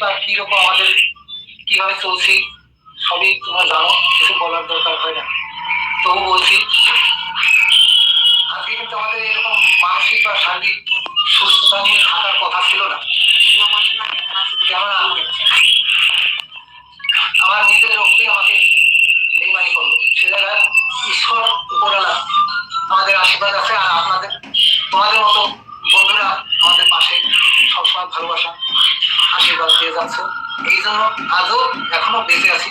বা কীরকম আমাদের কীভাবে চলছি, সবই তোমরা জানো, কিছু বলার দরকার হয় না। তবু বলছি, আজকে কিন্তু আমাদের এরকম মানসিক বা শারীরিক সুস্থতা নিয়ে থাকার কথা ছিল না। আমার নিজের রক্তে আমাকে বেইমানি করল। সে জায়গায় ঈশ্বর উপরালা আমাদের আশীর্বাদ আছে আর আপনাদের, তোমাদের মতো বন্ধুরা আমাদের পাশে সবসময় ভালোবাসা আশীর্বাদ দিয়ে যাচ্ছে। এই জন্য আজও এখনও বেঁচে আছি।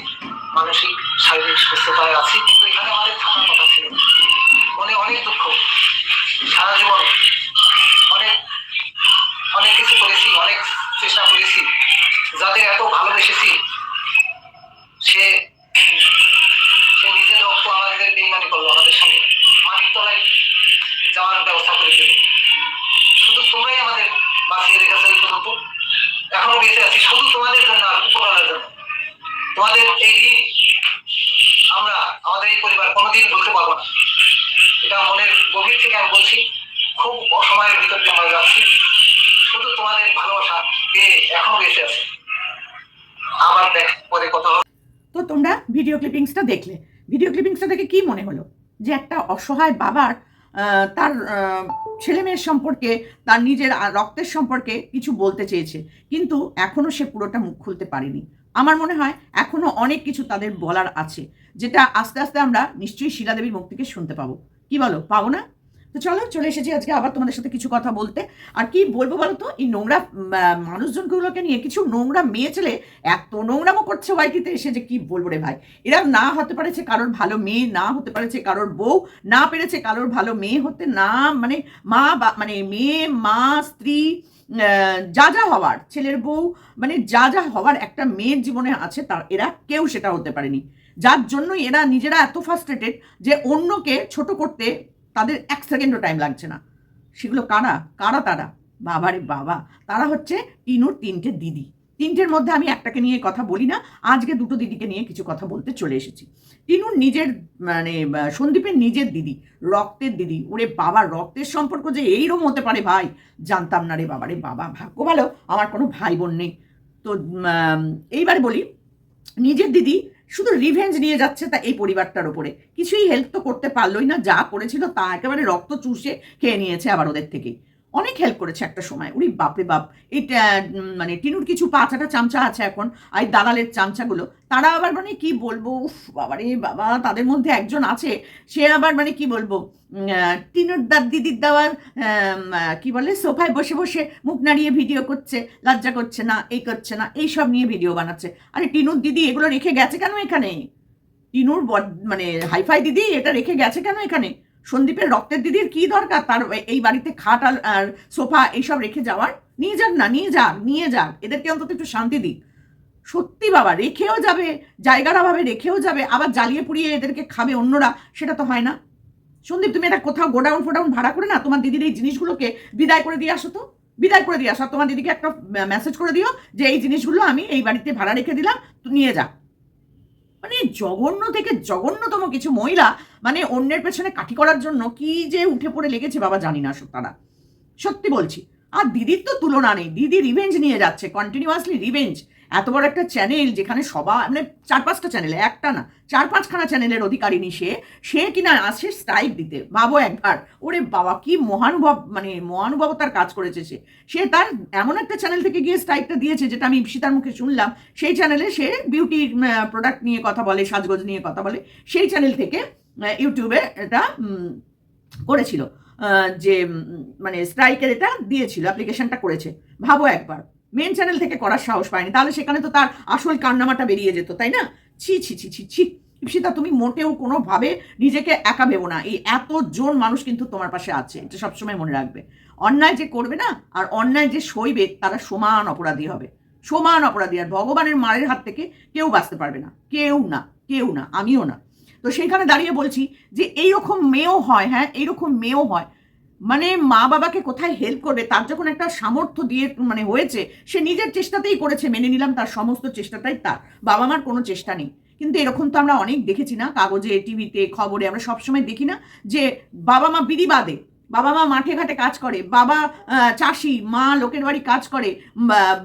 মানসিক, শারীরিক সুস্থতায় আছি। কিন্তু এখানে আমাদের থাকার কথা ছিল। মনে অনেক দুঃখ। সারা জীবন অনেক অনেক কিছু করেছি, অনেক চেষ্টা করেছি। যাদের এত ভালোবেসেছি, সে সে নিজের রক্ত আমাদের বেইমানি করল, আমাদের সঙ্গে। মাটির তলায় যাওয়ার ব্যবস্থা করে দিল শুধু তোমরাই আমাদের এখনও বেঁচে আছি। শুধু তোমাদের জন্য আর উপকারের জন্য। তোমাদের এই দিন আমরা, আমাদের এই পরিবার কোনোদিন ভুলতে পারব না। এটা মনের গভীর থেকে আমি বলছি, খুব অসময়ের ভিতর দিয়ে আমরা যাচ্ছি। শুধু তোমাদের ভালোবাসা পেয়ে এখনও বেঁচে আছে। আবার দেখ পরে কথা তো তোমরা ভিডিও ক্লিপিংসটা দেখলে। ভিডিও ক্লিপিংসটা দেখে কি মনে হলো? যে একটা অসহায় বাবার তার আহ, ছেলে মেয়ের সম্পর্কে তার নিজের রক্তের সম্পর্কে কিছু বলতে চেয়েছে। কিন্তু এখনও সে পুরোটা মুখ খুলতে পারেনি। আমার মনে হয় এখনও অনেক কিছু তাদের বলার আছে যেটা আস্তে আস্তে আমরা নিশ্চয়ই শিলাদেবীর মুখ থেকে শুনতে পাবো। কি বলো পাবো না? তো চলো, চলে এসেছি আজকে আবার তোমাদের সাথে কিছু কথা বলতে। আর কি বলব বলো তো এই নোংরা মানুষজনগুলোকে নিয়ে কিছু নোংরা মেয়ে ছেলে এত নোংরামো করছে ওয়াইটিতে এসে যে কি বলব রে ভাই? এরা না হতে পারেছে কারোর ভালো মেয়ে, না হতে পারেছে কারোর বউ, না পেরেছে কারোর ভালো মেয়ে হতে না মানে মা বা মানে মেয়ে, মা, স্ত্রী যা যা হওয়ার, ছেলের বউ মানে যা যা হওয়ার একটা মেয়ের জীবনে আছে, তার, এরা কেউ সেটা হতে পারেনি। যার জন্য এরা নিজেরা এত ফার্স্ট্রেটেড যে অন্যকে ছোট করতে তাদের এক সেকেন্ডও টাইম লাগছে না। সেগুলো কারা? কারা তারা? বাবারে বাবা। তারা হচ্ছে টিনুর তিনটে দিদি। তিনটের মধ্যে আমি একটাকে নিয়ে কথা বলি না, আজকে দুটো দিদিকে নিয়ে কিছু কথা বলতে চলে এসেছি। টিনুর নিজের মানে সন্দীপের নিজের দিদি, রক্তের দিদি। ওরে বাবা, রক্তের সম্পর্ক যে এইরকম হতে পারে ভাই, জানতাম না রে বাবা রে বাবা। ভাগ্য ভালো, আমার কোনো ভাই বোন নেই। তো এইবার বলি, নিজের দিদি শুধু রিভেঞ্জ নিয়ে যাচ্ছে তা এই পরিবারটার ওপরে কিছুই হেল্প তো করতে পারলোই না, যা করেছিল তা একেবারে রক্ত চুষে খেয়ে নিয়েছে আবার ওদের থেকে। অনেক হেল্প করেছে একটা সময়। উনি বাপরে বাপ, এটা মানে টিনুর কিছু পাঁচাটা চামচা আছে এখন, আর দালালের চামচাগুলো। তারা আবার মানে কি বলব, উফ, বাবারে বাবা, তাদের মধ্যে একজন আছে, সে আবার মানে কি বলব টিনুর দাদ দিদির দেওয়ার কি বলে, সোফায় বসে বসে মুখ নাড়িয়ে ভিডিও করছে, লজ্জা করছে না, এই করছে না, এই সব নিয়ে ভিডিও বানাচ্ছে। আরে টিনুর দিদি এগুলো রেখে গেছে কেন এখানে? টিনুর মানে হাইফাই দিদি এটা রেখে গেছে কেন এখানে? সন্দীপের রক্তের দিদির কি দরকার? তার এই বাড়িতে খাট আর- সোফা এইসব রেখে যাওয়ার? নিয়ে যাক না, নিয়ে যাক নিয়ে যাক এদেরকে অন্তত একটু শান্তি দিক সত্যি বাবা, রেখেও যাবে, জায়গার অভাবে রেখেও যাবে, আবার জ্বালিয়ে পুড়িয়ে এদেরকে খাবে অন্যরা, সেটা তো হয় না। সন্দীপ, তুমি এটা কোথাও গোডাউন ফোডাউন ভাড়া করে না? তোমার দিদির এই জিনিসগুলোকে বিদায় করে দিয়ে আসো তো। বিদায় করে দিয়ে আসো। তোমার দিদিকে একটা মেসেজ করে দিও যে, এই জিনিসগুলো আমি এই বাড়িতে ভাড়া রেখে দিলাম নিয়ে যা। মানে জঘন্য থেকে জঘন্যতম কিছু মহিলা মানে অন্যের পেছনে কাঠি করার জন্য কি যে উঠে পড়ে লেগেছে বাবা জানি না সব তারা সত্যি বলছি, আর দিদির তো তুলনা নেই, দিদি রিভেঞ্জ নিয়ে যাচ্ছে কন্টিনিউয়াসলি রিভেঞ্জ এত বড় একটা চ্যানেল যেখানে সবাই মানে চার পাঁচটা চ্যানেল একটা না চার পাঁচখানা চ্যানেলের অধিকারিনী সে সে কিনা আসে স্ট্রাইক দিতে। ভাবো একবার, ওরে বাবা, কি মহানুভব মানে মহানুভবতার কাজ করেছে সে। সে তার এমন একটা চ্যানেল থেকে গিয়ে স্ট্রাইকটা দিয়েছে, যেটা আমি ঈপ্সিতার মুখে শুনলাম। সেই চ্যানেলে সে বিউটি প্রোডাক্ট নিয়ে কথা বলে, সাজগোজ নিয়ে কথা বলে। সেই চ্যানেল থেকে ইউটিউবে এটা করেছিল যে মানে স্ট্রাইকের এটা দিয়েছিল অ্যাপ্লিকেশনটা করেছে। ভাবো একবার মেন চ্যানেল থেকে করার সাহস পায়নি। তাহলে সেখানে তো তার আসল কান্নামাটা বেরিয়ে যেত, তাই না? ছি ছি ছি ছি ছি। ঈপ্সিতা তুমি মোটেও কোনোভাবে নিজেকে একা ভেবো না। এই এতজন মানুষ কিন্তু তোমার পাশে আছে, এটা সবসময় মনে রাখবে। অন্যায় যে করবে না, আর অন্যায় যে সইবে, তারা সমান অপরাধী হবে। সমান অপরাধী, আর ভগবানের মায়ের হাত থেকে কেউ বাঁচতে পারবে না। কেউ না কেউ না, আমিও না। তো সেইখানে দাঁড়িয়ে বলছি যে, এইরকম মেয়েও হয় হ্যাঁ এইরকম মেয়েও হয়। মানে মা বাবাকে কোথায় হেল্প করবে? তার যখন একটা সামর্থ্য দিয়ে মানে হয়েছে, সে নিজের চেষ্টাতেই করেছে, মেনে নিলাম তার সমস্ত চেষ্টাটাই তার। বাবা মার কোনো চেষ্টা নেই। কিন্তু এরকম তো আমরা অনেক দেখেছি না, কাগজে টিভিতে খবরে, আমরা সবসময় দেখি না যে বাবা মা বিধি বাদে। বাবা মা মাঠে ঘাটে কাজ করে, বাবা চাষি, মা লোকের বাড়ি কাজ করে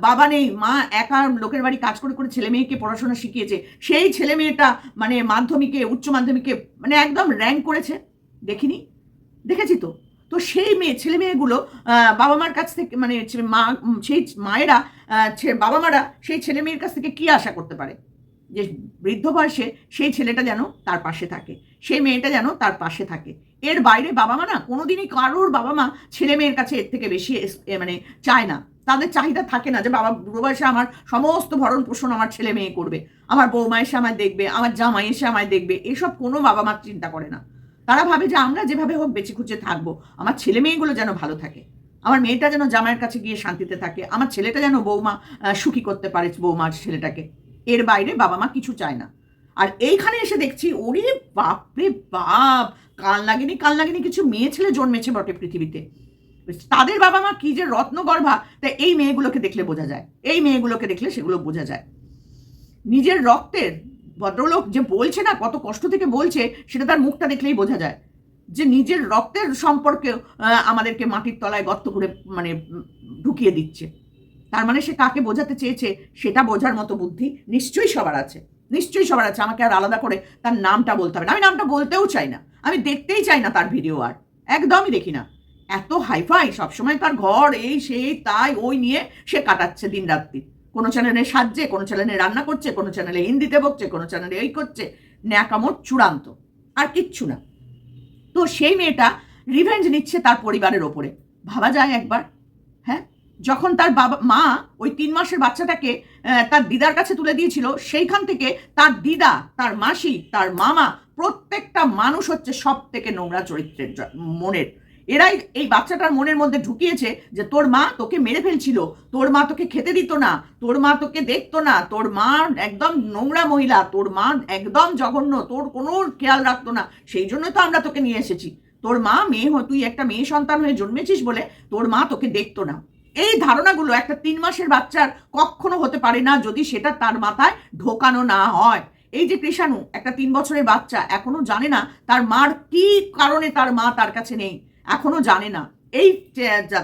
বাবা নেই, মা একা লোকের বাড়ি কাজ করে করে ছেলে মেয়েকে পড়াশোনা শিখিয়েছে। সেই ছেলে মেয়েটা মানে মাধ্যমিকে, উচ্চ মাধ্যমিকে মানে একদম র্যাঙ্ক করেছে। দেখিনি? দেখেছি তো? তো সেই মেয়ে, ছেলে মেয়েগুলো বাবা মার কাছ থেকে মানে মা সেই মায়েরা বাবা মারা সেই ছেলে মেয়ের কাছ থেকে কি আশা করতে পারে? যে বৃদ্ধ বয়সে সেই ছেলেটা যেন তার পাশে থাকে, সেই মেয়েটা যেন তার পাশে থাকে। এর বাইরে বাবা মা না কোনোদিনই কারোর বাবা মা ছেলে মেয়ের কাছে এর থেকে বেশি মানে চায় না। তাদের চাহিদা থাকে না যে বাবা বুড়ো বয়সে আমার সমস্ত ভরণ পোষণ আমার ছেলে মেয়ে করবে। আমার বৌমা এসে আমায় দেখবে, আমার জামাই এসে আমায় দেখবে, এসব কোনো বাবা মা চিন্তা করে না। তারা ভাবে যে আমরা যেভাবে হোক বেঁচে খুঁজে থাকব। আমার ছেলে মেয়েগুলো যেন ভালো থাকে। আমার মেয়েটা যেন জামাইয়ের কাছে গিয়ে শান্তিতে থাকে। আমার ছেলেটা যেন বৌমা সুখী করতে পারে বৌমার ছেলেটাকে। এর বাইরে বাবা মা কিছু চায় না। আর এইখানে এসে দেখছি, ওরে বাপরে বাপ! কাল লাগেনি কাল লাগেনি কিছু মেয়ে ছেলে জন্মেছে বটে পৃথিবীতে। তাদের বাবা মা কি যে রত্নগর্ভা! তা এই মেয়েগুলোকে দেখলে বোঝা যায়। এই মেয়েগুলোকে দেখলে সেগুলো বোঝা যায়। নিজের রক্তের ভদ্রলোক যে বলছে না, কত কষ্ট থেকে বলছে, সেটা তার মুখটা দেখলেই বোঝা যায়। যে নিজের রক্তের সম্পর্কে আমাদেরকে মাটির তলায় গর্ত করে মানে ঢুকিয়ে দিচ্ছে। তার মানে সে কাকে বোঝাতে চেয়েছে, সেটা বোঝার মতো বুদ্ধি নিশ্চয়ই সবার আছে। নিশ্চয়ই সবার আছে। আমাকে আর আলাদা করে তার নামটা বলতে হবে না। আমি নামটা বলতেও চাই না। আমি দেখতেই চাই না তার ভিডিও আর। একদমই দেখি না। এত হাইফাই সবসময় তার ঘর, এই, সেই, তাই, ওই নিয়ে সে কাটাচ্ছে দিন রাত্রি কোনো চ্যানেলে সাজছে, কোনো চ্যানেলে রান্না করছে, কোনো চ্যানেলে হিন্দিতে বকছে, কোনো চ্যানেলে এই করছে, ন্যাকামোর চূড়ান্ত। আর কিচ্ছু না। তো সেই মেয়েটা রিভেঞ্জ নিচ্ছে তার পরিবারের ওপরে। ভাবা যায় একবার হ্যাঁ? যখন তার বাবা, মা ওই তিন মাসের বাচ্চাটাকে তার দিদার কাছে তুলে দিয়েছিল, সেইখান থেকে তার দিদা, তার মাসি, তার মামা, প্রত্যেকটা মানুষ হচ্ছে সব থেকে নোংরা চরিত্রের মনের। এরাই এই বাচ্চাটার মনের মধ্যে ঢুকিয়েছে যে তোর মা তোকে মেরে ফেলছিল, তোর মা তোকে খেতে দিত না, তোর মা তোকে দেখতো না, তোর মা একদম নোংরা মহিলা, তোর মা একদম জঘন্য, তোর কোনো খেয়াল রাখতো না, সেই জন্য তো আমরা তোকে নিয়ে এসেছি। তোর মা মেয়ে তুই একটা মেয়ে সন্তান হয়ে জন্মেছিস বলে তোর মা তোকে দেখতো না। এই ধারণাগুলো একটা তিন মাসের বাচ্চার কখনো হতে পারে না যদি সেটা তার মাথায় ঢোকানো না হয়। এই যে কৃষাণু, একটা তিন বছরের বাচ্চা, এখনও জানে না তার মার কি কারণে তার মা তার কাছে নেই। এখনও জানে না। এই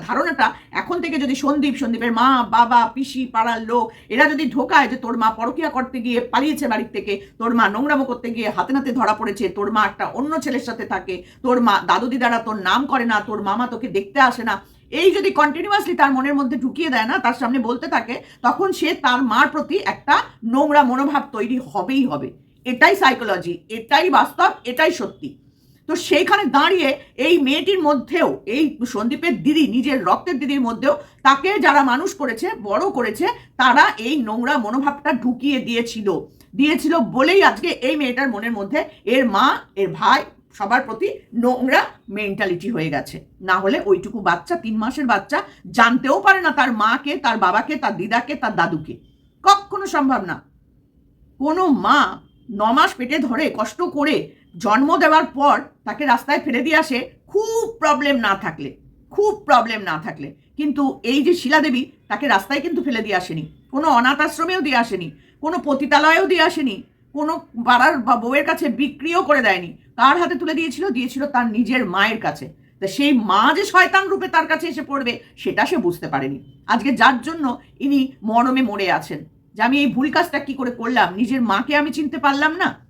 ধারণাটা, এখন থেকে যদি সন্দীপ, সন্দীপের মা, বাবা, পিসি, পাড়ার লোক, এরা যদি ঢোকায় যে তোর মা পরকিয়া করতে গিয়ে পালিয়েছে বাড়ির থেকে, তোর মা নোংরামো করতে গিয়ে হাতে নাতে ধরা পড়েছে, তোর মা একটা অন্য ছেলের সাথে থাকে, তোর মা দাদু দিদারা তোর নাম করে না, তোর মামা তোকে দেখতে আসে না, এই যদি কন্টিনিউয়াসলি তার মনের মধ্যে ঢুকিয়ে দেয় না, তার সামনে বলতে থাকে, তখন সে তার মার প্রতি একটা নোংরা মনোভাব তৈরি হবেই হবে। এটাই সাইকোলজি এটাই বাস্তব, এটাই সত্যি। তো সেইখানে দাঁড়িয়ে এই মেয়েটির মধ্যেও, এই সন্দীপের দিদি, নিজের রক্তের দিদির মধ্যেও, তাকে যারা মানুষ করেছে, বড় করেছে, তারা এই নোংরা মনোভাবটা ঢুকিয়ে দিয়েছিল। দিয়েছিল বলেই আজকে এই মেয়েটার মনের মধ্যে এর মা, এর ভাই সবার প্রতি নোংরা মেন্টালিটি হয়ে গেছে। না হলে ওইটুকু বাচ্চা, তিন মাসের বাচ্চা জানতেও পারে না তার মাকে, তার বাবাকে, তার দিদাকে, তার দাদুকে। কখনো সম্ভব না। কোনো মা ন মাস পেটে ধরে কষ্ট করে জন্ম দেওয়ার পর তাকে রাস্তায় ফেলে দিয়ে আসে, খুব প্রবলেম না থাকলে, খুব প্রবলেম না থাকলে। কিন্তু এই যে শিলাদেবী তাকে রাস্তায় কিন্তু ফেলে দিয়ে আসেনি। কোনো অনাথ আশ্রমেও দিয়ে আসেনি, কোনো পতিতালয়েও দিয়ে আসেনি, কোনো পাড়ার বা বউয়ের কাছে বিক্রিও করে দেয়নি। কার হাতে তুলে দিয়েছিল? দিয়েছিল তার নিজের মায়ের কাছে। তা সেই মা যে শয়তান রূপে তার কাছে এসে পড়বে, সেটা সে বুঝতে পারেনি। আজকে যার জন্য ইনি মরমে মরে আছেন। যে আমি এই ভুল কাজটা কী করে করলাম? নিজের মাকে আমি চিনতে পারলাম না?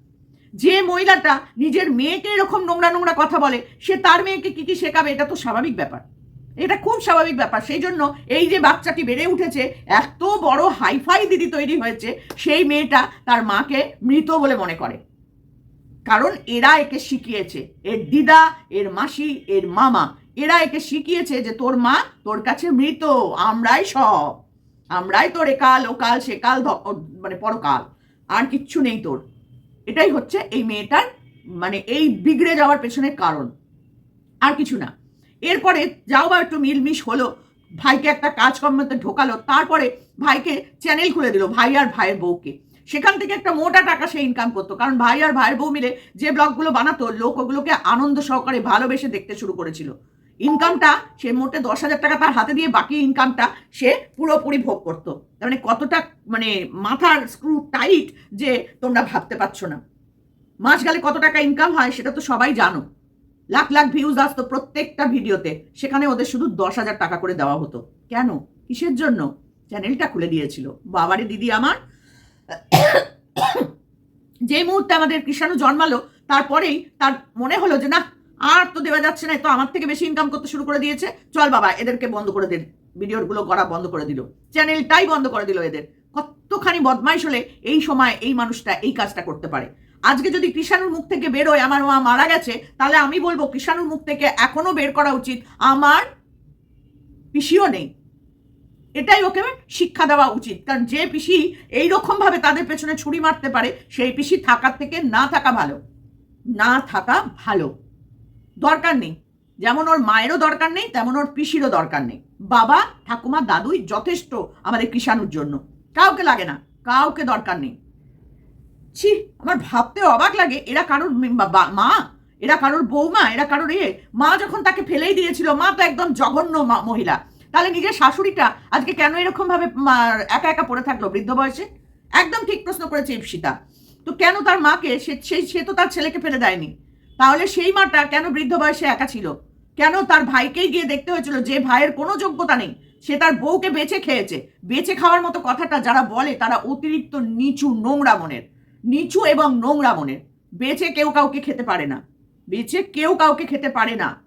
যে মহিলাটা নিজের মেয়েকে এরকম নোংরা নোংরা কথা বলে, সে তার মেয়েকে কি কি শেখাবে? এটা তো স্বাভাবিক ব্যাপার। এটা খুব স্বাভাবিক ব্যাপার। সেই জন্য এই যে বাচ্চাটি বেড়ে উঠেছে, এত বড় হাইফাই দিদি তৈরি হয়েছে, সেই মেয়েটা তার মাকে মৃত বলে মনে করে। কারণ এরা একে শিখিয়েছে। এর দিদা, এর মাসি, এর মামা, এরা একে শিখিয়েছে যে তোর মা তোর কাছে মৃত, আমরাই সব। আমরাই তোর একাল, ওকাল, সেকাল মানে পরকাল। আর কিচ্ছু নেই তোর। এটাই হচ্ছে এই মেয়েটার মানে এই বিগড়ে যাওয়ার পেছনের কারণ। আর কিছু না। এরপরে যাও বা একটু মিলমিশ হলো, ভাইকে একটা কাজকর্মতে ঢোকালো, তারপরে ভাইকে চ্যানেল খুলে দিল, ভাই আর ভাইয়ের বউকে। সেখান থেকে একটা মোটা টাকা সে ইনকাম করতো, কারণ ভাই আর ভাইয়ের বউ মিলে যে ব্লগগুলো বানাতো, লোক ওগুলোকে আনন্দ সহকারে ভালোবেসে দেখতে শুরু করেছিল। ইনকামটা সে মোটে দশ হাজার টাকা তার হাতে দিয়ে বাকি ইনকামটা সে পুরোপুরি ভোগ করতো। তার মানে কতটা মানে মাথার স্ক্রু টাইট যে তোমরা ভাবতে পারছ না। মাস গেলে কত টাকা ইনকাম হয় সেটা তো সবাই জানো। লাখ লাখ ভিউজ আসতো প্রত্যেকটা ভিডিওতে। সেখানে ওদের শুধু দশ হাজার টাকা করে দেওয়া হতো। কেন? কিসের জন্য? চ্যানেলটা খুলে দিয়েছিল। বাবারে দিদি আমার। যে মুহূর্তে আমাদের কৃষাণু জন্মালো, তারপরেই তার মনে হলো যে না আর তো দেওয়া যাচ্ছে না, তো আমার থেকে বেশি ইনকাম করতে শুরু করে দিয়েছে। চল বাবা, এদেরকে বন্ধ করে দিন ভিডিওগুলো করা বন্ধ করে দিল। চ্যানেলটাই বন্ধ করে দিল এদের। কতখানি বদমাইশ হলে এই সময় এই মানুষটা এই কাজটা করতে পারে। আজকে যদি কৃষাণুর মুখ থেকে বেরোয় আমার মা মারা গেছে, তাহলে আমি বলব কৃষাণুর মুখ থেকে এখনও বের করা উচিত। আমার পিসিও নেই। এটাই ওকে শিক্ষা দেওয়া উচিত। কারণ যে পিসি এইরকম ভাবে তাদের পেছনে ছুরি মারতে পারে, সেই পিসি থাকার থেকে না থাকা ভালো। না থাকা ভালো। দরকার নেই। যেমন ওর মায়েরও দরকার নেই, তেমন ওর পিসিরও দরকার নেই। বাবা, ঠাকুমা, দাদুই যথেষ্ট আমাদের কৃষাণুর জন্য। কাউকে লাগে না, কাউকে দরকার নেই। ছি, আমার ভাবতে অবাক লাগে, এরা কারোর মা? এরা কারোর বৌমা? এরা কারোর এ? মা যখন তাকে ফেলেই দিয়েছিল, মা তো একদম জঘন্য মহিলা। তাহলে নিজের শাশুড়িটা আজকে কেন এরকম ভাবে মা- একা একা পড়ে থাকল বৃদ্ধ বয়সে? একদম ঠিক প্রশ্ন করেছে ইপসিতা তো কেন তার মাকে সে সে তো তার ছেলেকে ফেলে দেয়নি? তাহলে সেই মাটা কেন বৃদ্ধ বয়সে একা ছিল? কেন তার ভাইকেই গিয়ে দেখতে হয়েছিল যে ভাইয়ের কোনো যোগ্যতা নেই? সে তার বউকে বেঁচে খেয়েছে। বেঁচে খাওয়ার মতো কথাটা যারা বলে তারা অতিরিক্ত নিচু নোংরা মনের। নিচু এবং নোংরা মনের। বেঁচে কেউ কাউকে খেতে পারে না। বেঁচে কেউ কাউকে খেতে পারে না।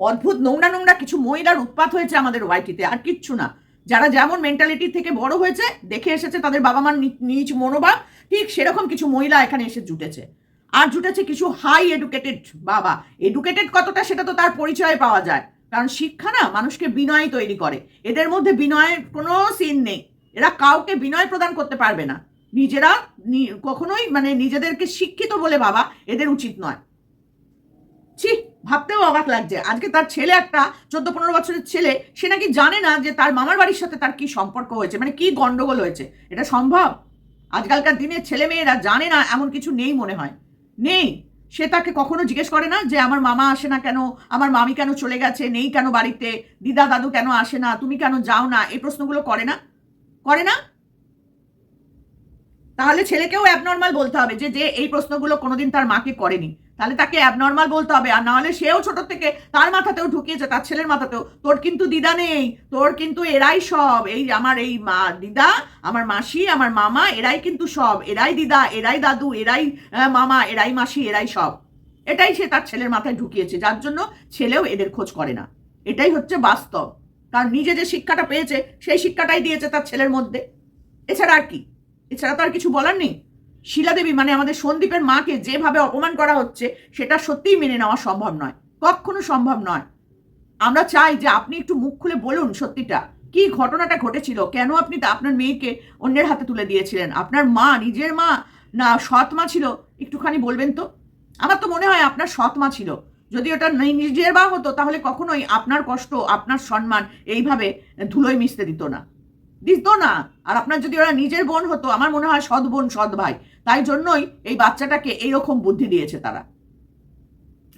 অদ্ভুত নোংরা নোংরা কিছু মহিলার উৎপাত হয়েছে আমাদের ওয়াইটিতে, আর কিচ্ছু না। যারা যেমন মেন্টালিটি থেকে বড় হয়েছে, দেখে এসেছে তাদের বাবা মার নি- নিজ মনোভাব, ঠিক সেরকম কিছু মহিলা এখানে এসে জুটেছে। আর জুটেছে কিছু হাই এডুকেটেড বাবা। এডুকেটেড কতটা সেটা তো তার পরিচয় পাওয়া যায়। কারণ শিক্ষা না মানুষকে বিনয় তৈরি করে। এদের মধ্যে বিনয়ের কোনো সিন নেই। এরা কাউকে বিনয় প্রদান করতে পারবে না। নিজেরা কখনোই মানে নিজেদেরকে শিক্ষিত বলে বাবা এদের উচিত নয়। ছি, ভাবতেও অবাক লাগছে। আজকে তার ছেলে একটা চোদ্দ পনেরো বছরের ছেলে, সে নাকি জানে না যে তার মামার বাড়ির সাথে তার কি সম্পর্ক হয়েছে মানে কি গন্ডগোল হয়েছে। এটা সম্ভব? আজকালকার দিনে ছেলে মেয়েরা জানে না, এমন কিছু নেই মনে হয়। নেই। সে তাকে কখনো জিজ্ঞেস করে না যে, আমার মামা আসে না কেন? আমার মামি কেন চলে গেছে? নেই কেন বাড়িতে? দিদা দাদু কেন আসে না? তুমি কেন যাও না? এই প্রশ্নগুলো করে না? করে না? তাহলে ছেলেকেও অ্যাবনর্মাল বলতে হবে যে যে এই প্রশ্নগুলো কোনোদিন তার মাকে করেনি। তাহলে তাকে অ্যাবনর্মাল বলতে হবে। আর নাহলে সেও ছোট থেকে তার মাথাতেও ঢুকিয়েছে, তার ছেলের মাথাতেও। তোর কিন্তু দিদা নেই, তোর কিন্তু এরাই সব। এই আমার এই মা দিদা, আমার মাসি, আমার মামা, এরাই কিন্তু সব। এরাই দিদা, এরাই দাদু, এরাই মামা, এরাই মাসি, এরাই সব। এটাই সে তার ছেলের মাথায় ঢুকিয়েছে, যার জন্য ছেলেও এদের খোঁজ করে না। এটাই হচ্ছে বাস্তব। তার নিজে যে শিক্ষাটা পেয়েছে, সেই শিক্ষাটাই দিয়েছে তার ছেলের মধ্যে। এছাড়া আর কি? এছাড়া তো আর কিছু বলার নেই? শিলাদেবী মানে আমাদের সন্দীপের মাকে যেভাবে অপমান করা হচ্ছে, সেটা সত্যিই মেনে নেওয়া সম্ভব নয়। কখনো সম্ভব নয়। আমরা চাই যে আপনি একটু মুখ খুলে বলুন সত্যিটা। কি ঘটনাটা ঘটেছিল? কেন আপনি তা আপনার মেয়েকে অন্যের হাতে তুলে দিয়েছিলেন? আপনার মা, নিজের মা, না সৎ মা ছিল? একটুখানি বলবেন তো? আমার তো মনে হয় আপনার সৎ মা ছিল। যদি ওটা নিজের মা হতো, তাহলে কখনোই আপনার কষ্ট, আপনার সম্মান এইভাবে ধুলোয় মিশতে দিত না। দিত না। আর আপনার যদি ওরা নিজের বোন হতো, আমার মনে হয় সৎ বোন, সৎ ভাই। তাই জন্যই এই বাচ্চাটাকে এইরকম বুদ্ধি দিয়েছে তারা।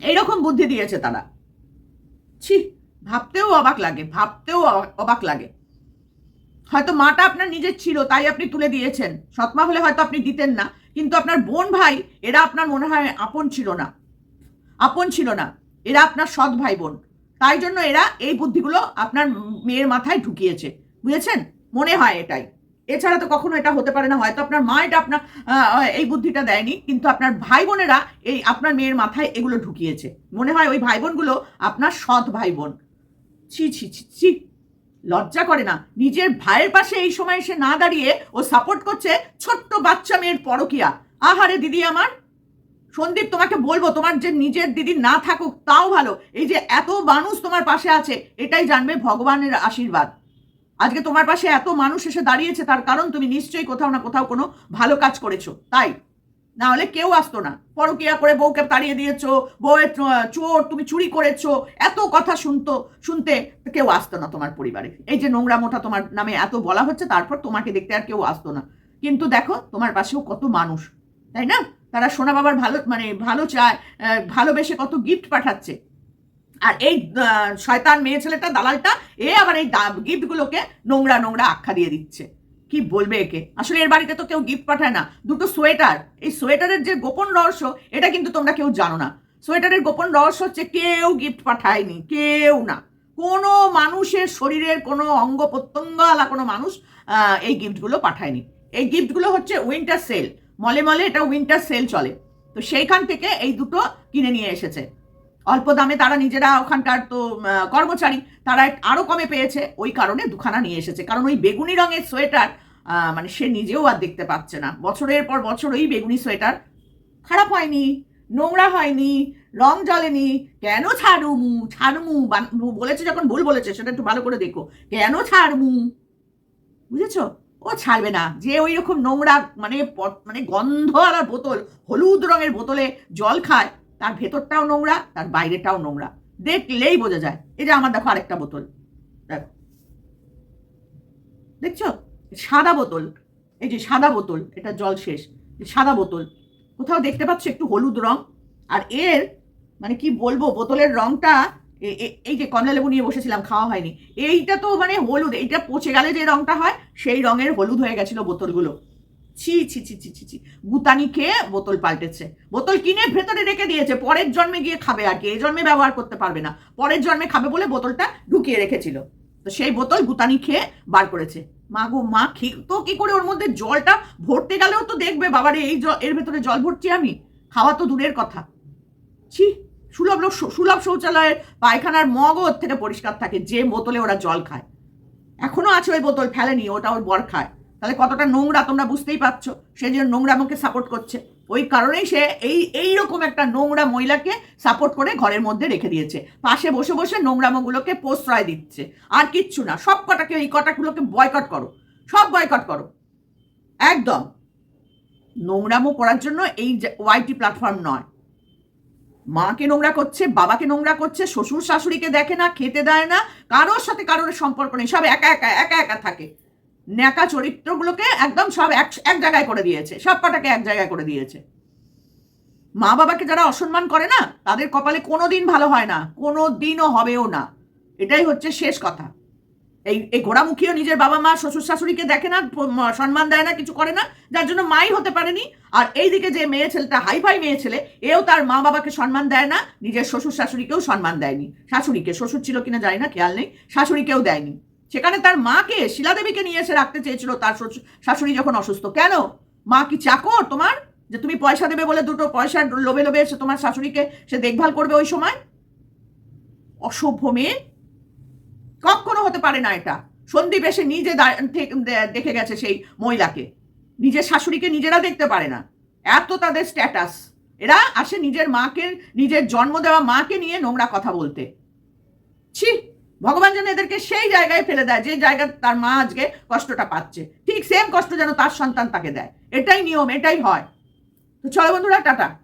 এইরকম বুদ্ধি দিয়েছে তারা। ছি, ভাবতেও অবাক লাগে, ভাবতেও অবাক লাগে। হয়তো মাটা আপনার নিজের ছিল, তাই আপনি তুলে দিয়েছেন। সৎমা হলে হয়তো আপনি দিতেন না, কিন্তু আপনার বোন ভাই, এরা আপনার মনে হয় আপন ছিল না। আপন ছিল না, এরা আপনার সৎ ভাই বোন। তাই জন্য এরা এই বুদ্ধিগুলো আপনার মেয়ের মাথায় ঢুকিয়েছে। বুঝেছেন? মনে হয় এটাই। এছাড়া তো কখনো এটা হতে পারে না, হয়তো আপনার মা এটা আপনার এই বুদ্ধিটা দেয়নি, কিন্তু আপনার ভাই বোনেরা এই আপনার মেয়ের মাথায় এগুলো ঢুকিয়েছে। মনে হয় ওই ভাই বোনগুলো আপনার সৎ ভাই বোন ছি ছি ছি ছি, লজ্জা করে না। নিজের ভাইয়ের পাশে এই সময় এসে না দাঁড়িয়ে ও সাপোর্ট করছে ছোট্ট বাচ্চা মেয়ের পরকিয়া। আহারে, দিদি আমার। সন্দীপ, তোমাকে বলব, তোমার যে নিজের দিদি না থাকুক, তাও ভালো। এই যে এত মানুষ তোমার পাশে আছে, এটাই জানবে ভগবানের আশীর্বাদ। আজকে তোমার পাশে এত মানুষ এসে দাঁড়িয়েছে, তার কারণ তুমি নিশ্চয়ই কোথাও না কোথাও কোনো ভালো কাজ করেছ। তাই, না হলে কেউ আসতো না। পরকিয়া করে বউকে তাড়িয়ে দিয়েছ, বউয়ের চোর তুমি চুরি করেছ, এত কথা শুনতো, শুনতে কেউ আসতো না তোমার পরিবারে। এই যে নোংরা মোটা তোমার নামে এত বলা হচ্ছে, তারপর তোমাকে দেখতে আর কেউ আসতো না। কিন্তু দেখো, তোমার পাশেও কত মানুষ, তাই না? তারা সোনা বাবার ভালো মানে ভালো চায় ভালোবেসে কত গিফট পাঠাচ্ছে। আর এই শয়তান মেয়ে ছেলেটা, দালালটা, এ আবার এই গিফটগুলোকে নোংরা নোংরা আখ্যা দিয়ে দিচ্ছে। কি বলবে একে? আসলে এর বাড়িতে তো কেউ গিফট পাঠায় না। দুটো সোয়েটার। এই সোয়েটারের যে গোপন রহস্য, এটা কিন্তু তোমরা কেউ জানো না। সোয়েটারের গোপন রহস্য হচ্ছে কেউ গিফট পাঠায়নি, কেউ না। কোনো মানুষের শরীরের কোনো অঙ্গ প্রত্যঙ্গওয়ালা কোনো মানুষ এই গিফটগুলো পাঠায়নি। এই গিফটগুলো হচ্ছে উইন্টার সেল মলে মলে এটা উইন্টার সেল চলে। তো সেইখান থেকে এই দুটো কিনে নিয়ে এসেছে। অল্প দামে তারা নিজেরা ওখানকার, তো কর্মচারী, তারা আরও কমে পেয়েছে। ওই কারণে দুখানা নিয়ে এসেছে। কারণ ওই বেগুনি রঙের সোয়েটার মানে সে নিজেও আর দেখতে পাচ্ছে না। বছরের পর বছর ওই বেগুনি সোয়েটার খারাপ হয়নি, নোংরা হয়নি, রং জ্বলেনি। কেন ছাড়ুমু, ছাড়মু বলেছে যখন, ভুল বলেছে, সেটা একটু ভালো করে দেখো। কেন ছাড়মু? বুঝেছ? ও ছাড়বে না। যে ওই রকম নোংরা মানে মানে গন্ধওয়ালা বোতল, হলুদ রঙের বোতলে জল খায় তার ভেতরটাও নোংরা, তার বাইরেটাও নোংরা। দেখলেই বোঝা যায় এই যে আমার দেখো আরেকটা বোতল। দেখো। দেখছ? সাদা বোতল, এই যে সাদা বোতল, এটা জল শেষ। সাদা বোতল, কোথাও দেখতে পাচ্ছ একটু হলুদ রং? আর এর মানে কি বলব, বোতলের রংটা এই যে কমলা লেবু নিয়ে বসেছিলাম, খাওয়া হয়নি। এইটা তো মানে হলুদ, এইটা পচে গেলে যে রংটা হয়, সেই রঙের হলুদ হয়ে গেছিল বোতলগুলো। ছি ছি ছি ছি ছি ছি। গুতানি খেয়ে বোতল পাল্টেছে। বোতল কিনে ভেতরে রেখে দিয়েছে। পরের জন্মে গিয়ে খাবে আর কি। এই জন্মে ব্যবহার করতে পারবে না। পরের জন্মে খাবে বলে বোতলটা ঢুকিয়ে রেখেছিল। তো সেই বোতল গুতানি খেয়ে বার করেছে। মা গো, মা তো কি করে ওর মধ্যে জলটা ভরতে গেলেও তো দেখবে। বাবারে, এই এর ভেতরে জল ভরছি আমি? খাওয়া তো দূরের কথা। ছি, সুলভ সুলভ শৌচালয়ের পায়খানার মগও ওর থেকে পরিষ্কার থাকে। যে বোতলে ওরা জল খায়। এখনও আছে ওই বোতল, ফেলেনি। ওটা ওর বর খায়। তাহলে কতটা নোংরা তোমরা বুঝতেই পারছ? সে যে নোংরা আমাকে সাপোর্ট করছে। ওই কারণেই সে এই এই রকম একটা নোংরা মহিলাকে সাপোর্ট করে ঘরের মধ্যে রেখে দিয়েছে। পাশে বসে বসে নোংরামোগুলোকে প্রশ্রয় দিচ্ছে। আর কিচ্ছু না, সব কটাকে, এই কটাগুলোকে বয়কট করো। সব বয়কট করো। একদম। নোংরামো করার জন্য এই ওয়াইটি প্ল্যাটফর্ম নয়। মাকে নোংরা করছে, বাবাকে নোংরা করছে, শ্বশুর শাশুড়িকে দেখে না, খেতে দেয় না, কারোর সাথে কারোর সম্পর্ক নেই, সব একা একা একা একা থাকে। ন্যাকা চরিত্রগুলোকে একদম সব এক এক জায়গায় করে দিয়েছে। সব কটাকে এক জায়গায় করে দিয়েছে। মা বাবাকে যারা অসম্মান করে না, তাদের কপালে কোনো দিন ভালো হয় না কোনো দিনও হবেও না। এটাই হচ্ছে শেষ কথা। এই এই ঘোড়ামুখীও নিজের বাবা মা, শ্বশুর শাশুড়িকে দেখে না সম্মান দেয় না, কিছু করে না, যার জন্য মাই হতে পারেনি। আর এইদিকে যে মেয়ে ছেলেটা হাই ফাই মেয়ে ছেলে, এও তার মা বাবাকে সম্মান দেয় না, নিজের শ্বশুর শাশুড়িকেও সম্মান দেয়নি। শাশুড়িকে, শ্বশুর ছিল কিনা জানি না, খেয়াল নেই, শাশুড়িকেও দেয়নি। সেখানে তার মাকে শিলাদেবীকে নিয়ে এসে রাখতে চেয়েছিল, তার শাশুড়ি যখন অসুস্থ। কেন? মা কি চাকর তোমার? যে তুমি পয়সা দেবে বলে দুটো পয়সার লোভে লোভে এসে তোমার শাশুড়িকে সে দেখভাল করবে ওই সময়? অসভ্য মেয়ে। কখনো হতে পারে না এটা। সন্দীপ এসে নিজে দেখে গেছে সেই মহিলাকে। নিজের শাশুড়িকে নিজেরা দেখতে পারে না। এত তাদের স্ট্যাটাস এরা আসে নিজের মাকে, নিজের জন্ম দেওয়া মাকে নিয়ে নোংরা কথা বলতে। ছি! ভগবান যেন এদেরকে সেই জায়গায় ফেলে দেয়, যে জায়গা তার মা আজকে কষ্টটা পাচ্ছে। ঠিক সেম কষ্ট যেন তার সন্তান তাকে দেয়। এটাই নিয়ম, এটাই হয়। তো চলো বন্ধুরা, টাটা।